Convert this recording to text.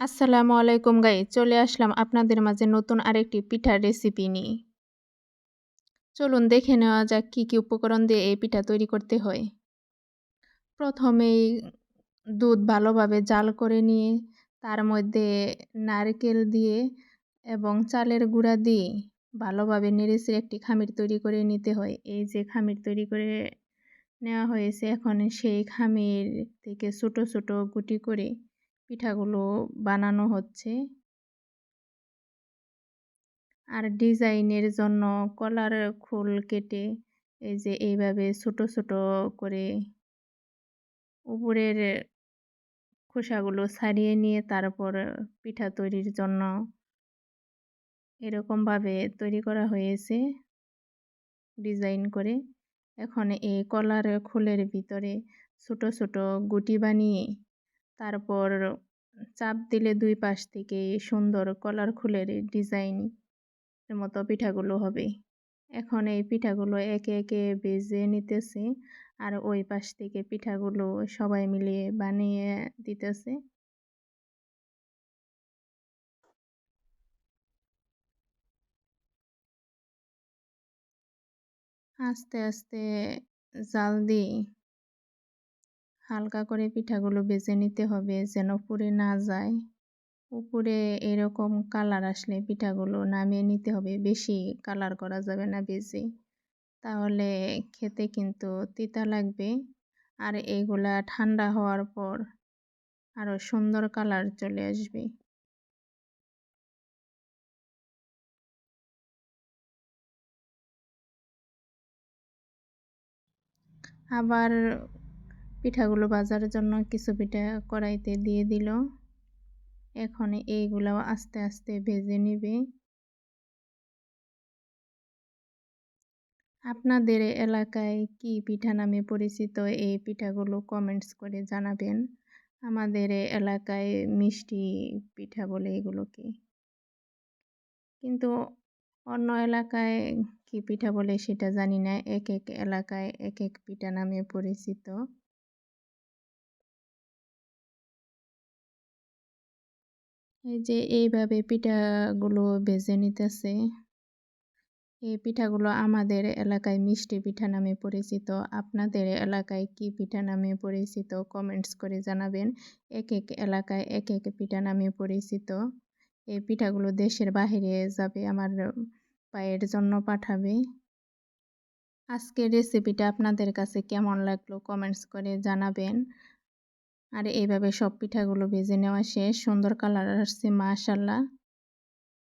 আসসালামু আলাইকুম গাই চলে আসলাম আপনাদের মাঝে নতুন আরেকটি পিঠার রেসিপি নিয়ে। চলুন দেখে নেওয়া যাক কী কী উপকরণ দিয়ে এই পিঠা তৈরি করতে হয়। প্রথমেই দুধ ভালোভাবে জাল করে নিয়ে, তার মধ্যে নারকেল দিয়ে এবং চালের গুঁড়া দিয়ে ভালোভাবে নেড়েছে একটি খামির তৈরি করে নিতে হয়। এই যে খামির তৈরি করে নেওয়া হয়েছে, এখন সেই খামির থেকে ছোটো ছোটো গুটি করে পিঠাগুলো বানানো হচ্ছে। আর ডিজাইনের জন্য কলার খোল কেটে এই যে এইভাবে ছোট ছোট করে উপরের খোসাগুলো ছাড়িয়ে নিয়ে তারপর পিঠা তৈরির জন্য এরকমভাবে তৈরি করা হয়েছে ডিজাইন করে। এখন এই কলার খোলের ভিতরে ছোট ছোট গুটি বানিয়ে তারপর চাপ দিলে দুই পাশ থেকে সুন্দর কলার খুলের ডিজাইন মতো পিঠাগুলো হবে। এখন এই পিঠাগুলো একে একে বেজে নিতেছে আর ওই পাশ থেকে পিঠাগুলো সবাই মিলিয়ে বানিয়ে দিতেছে। আস্তে আস্তে জাল দিয়ে হালকা করে পিঠাগুলো বেজে নিতে হবে যেন পুড়ে না যায়। উপরে এরকম কালার আসলে পিঠাগুলো নামিয়ে নিতে হবে, বেশি কালার করা যাবে না বেজে। তাহলে খেতে কিন্তু তিতা লাগবে। আর এগুলা ঠান্ডা হওয়ার পর আরও সুন্দর কালার চলে আসবে। আবার পিঠাগুলো ভাজার জন্য কিছু পিঠা কড়াইতে দিয়ে দিল। এখন এইগুলাও আস্তে আস্তে ভেজে নিবে। আপনাদের এলাকায় কি পিঠা নামে পরিচিত? এই পিঠাগুলো কমেন্টস করে জানাবেন। আমাদের এলাকায় মিষ্টি পিঠা বলে এগুলোকে। কিন্তু অন্য এলাকায় কি পিঠা বলে সেটা জানি না। এক এক এলাকায় এক এক পিঠা নামে পরিচিত। এই যে এইভাবে পিঠাগুলো ভেজে নিতেছে। এই পিঠাগুলো আমাদের এলাকায় মিষ্টি পিঠা নামে পরিচিত। আপনাদের এলাকায় কি পিঠা নামে পরিচিত? কমেন্টস করে জানাবেন। এক এক এলাকায় এক এক পিঠা নামে পরিচিত। এই পিঠাগুলো দেশের বাহিরে যাবে, আমার পায়ের জন্য পাঠাবে। আজকের রেসিপিটা আপনাদের কাছে কেমন লাগল? কমেন্টস করে জানাবেন। আর এইভাবে সব পিঠাগুলো ভেজে নেওয়া শেষ। সুন্দর কালার আসছে মাশাল্লাহ।